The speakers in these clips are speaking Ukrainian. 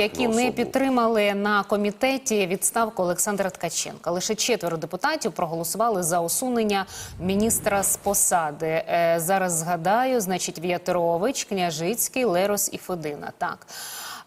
які не підтримали на комітеті відставку Олександра Ткаченка. Лише четверо депутатів проголосували за усунення міністра з посади. Е, зараз згадаю, значить, В'ятрович, Княжицький, Лерос і Федина. Так.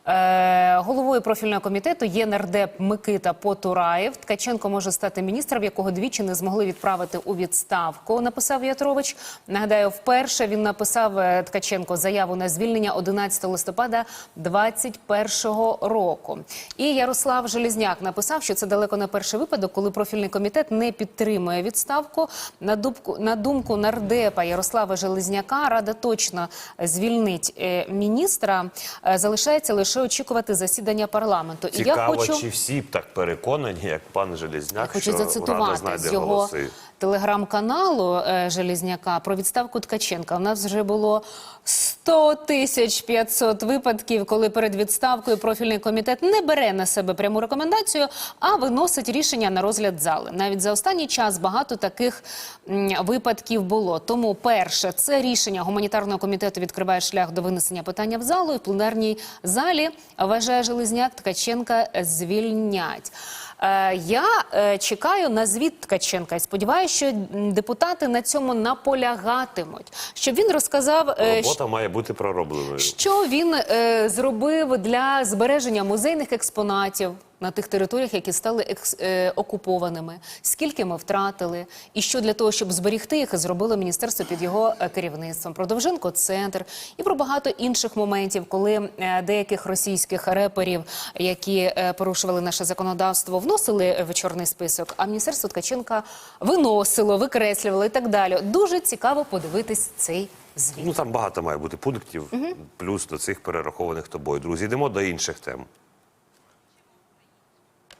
Е, головою профільного комітету є нардеп Микита Потураєв. Ткаченко може стати міністром, якого двічі не змогли відправити у відставку. Написав В'ятрович. Нагадаю, вперше він написав е, Ткаченко заяву на звільнення 11 листопада 2021 року. І Ярослав Желізняк написав, що це далеко не перший випадок, коли профільний комітет не підтримує відставку. На думку на думку нардепа Ярослава Железняка, рада точно звільнить е, міністра. Е, залишається лише очікувати засідання парламенту. І я Цікаво, хочу чи всі б так переконані, як пан Желізняк, я хочу що Рада зацитувати знайде з його голоси. телеграм-каналу е, Желізняка про відставку Ткаченка. У нас вже було 100 тисяч 500 випадків, коли перед відставкою профільний комітет не бере на себе пряму рекомендацію, а виносить рішення на розгляд зали. Навіть за останній час багато таких випадків було. Тому, перше, це рішення гуманітарного комітету відкриває шлях до винесення питання в залу і в пленарній залі вважає Железняк Ткаченка звільнять. Е, Я е, чекаю на звіт Ткаченка і сподіваюся, що депутати на цьому наполягатимуть, щоб він розказав, е, Робота має бути проробленою. що він зробив для збереження музейних експонатів на тих територіях, які стали екс, е, окупованими, скільки ми втратили, і що для того, щоб зберігти їх, зробило міністерство під його е, керівництвом. Про Довженко центр і про багато інших моментів, коли е, деяких російських реперів, які порушували наше законодавство, вносили в чорний список, а міністерство Ткаченка виносило, викреслювало і так далі. Дуже цікаво подивитись цей звіт. Ну там багато має бути пунктів, плюс до цих перерахованих тобою. Друзі, йдемо до інших тем.